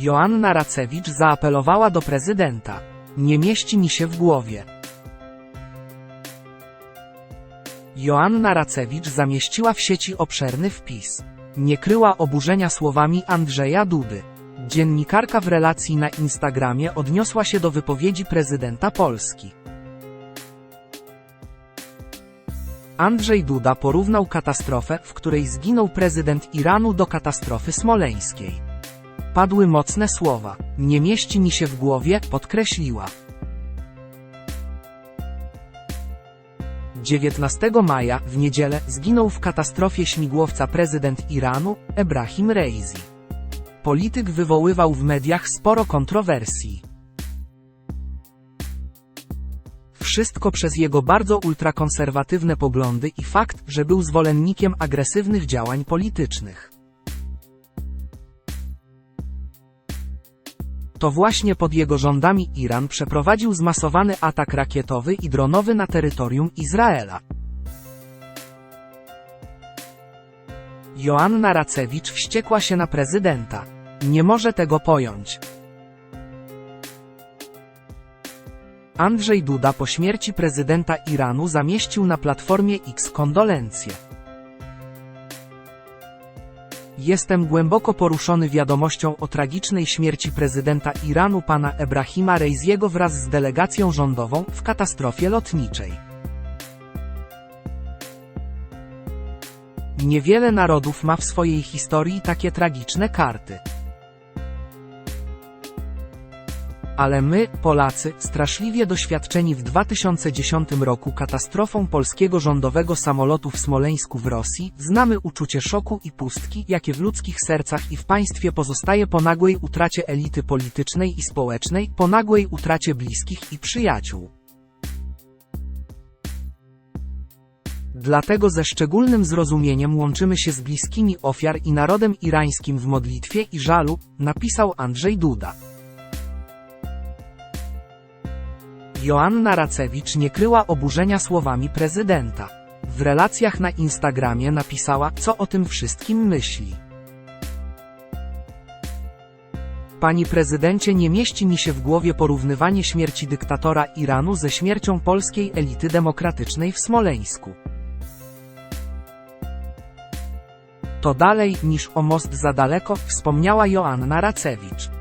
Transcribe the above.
Joanna Racewicz zaapelowała do prezydenta. Nie mieści mi się w głowie. Joanna Racewicz zamieściła w sieci obszerny wpis. Nie kryła oburzenia słowami Andrzeja Dudy. Dziennikarka w relacji na Instagramie odniosła się do wypowiedzi prezydenta Polski. Andrzej Duda porównał katastrofę, w której zginął prezydent Iranu do katastrofy smoleńskiej. Padły mocne słowa. Nie mieści mi się w głowie, podkreśliła. 19 maja, w niedzielę, zginął w katastrofie śmigłowca prezydent Iranu, Ebrahim Reizi. Polityk wywoływał w mediach sporo kontrowersji. Wszystko przez jego bardzo ultrakonserwatywne poglądy i fakt, że był zwolennikiem agresywnych działań politycznych. To właśnie pod jego rządami Iran przeprowadził zmasowany atak rakietowy i dronowy na terytorium Izraela. Joanna Racewicz wściekła się na prezydenta. Nie może tego pojąć. Andrzej Duda po śmierci prezydenta Iranu zamieścił na platformie X kondolencje. Jestem głęboko poruszony wiadomością o tragicznej śmierci prezydenta Iranu pana Ebrahima Reiziego wraz z delegacją rządową w katastrofie lotniczej. Niewiele narodów ma w swojej historii takie tragiczne karty. Ale my, Polacy, straszliwie doświadczeni w 2010 roku katastrofą polskiego rządowego samolotu w Smoleńsku w Rosji, znamy uczucie szoku i pustki, jakie w ludzkich sercach i w państwie pozostaje po nagłej utracie elity politycznej i społecznej, po nagłej utracie bliskich i przyjaciół. Dlatego ze szczególnym zrozumieniem łączymy się z bliskimi ofiar i narodem irańskim w modlitwie i żalu, napisał Andrzej Duda. Joanna Racewicz nie kryła oburzenia słowami prezydenta. W relacjach na Instagramie napisała, co o tym wszystkim myśli. Pani prezydencie, nie mieści mi się w głowie porównywanie śmierci dyktatora Iranu ze śmiercią polskiej elity demokratycznej w Smoleńsku. To dalej niż o most za daleko, wspomniała Joanna Racewicz.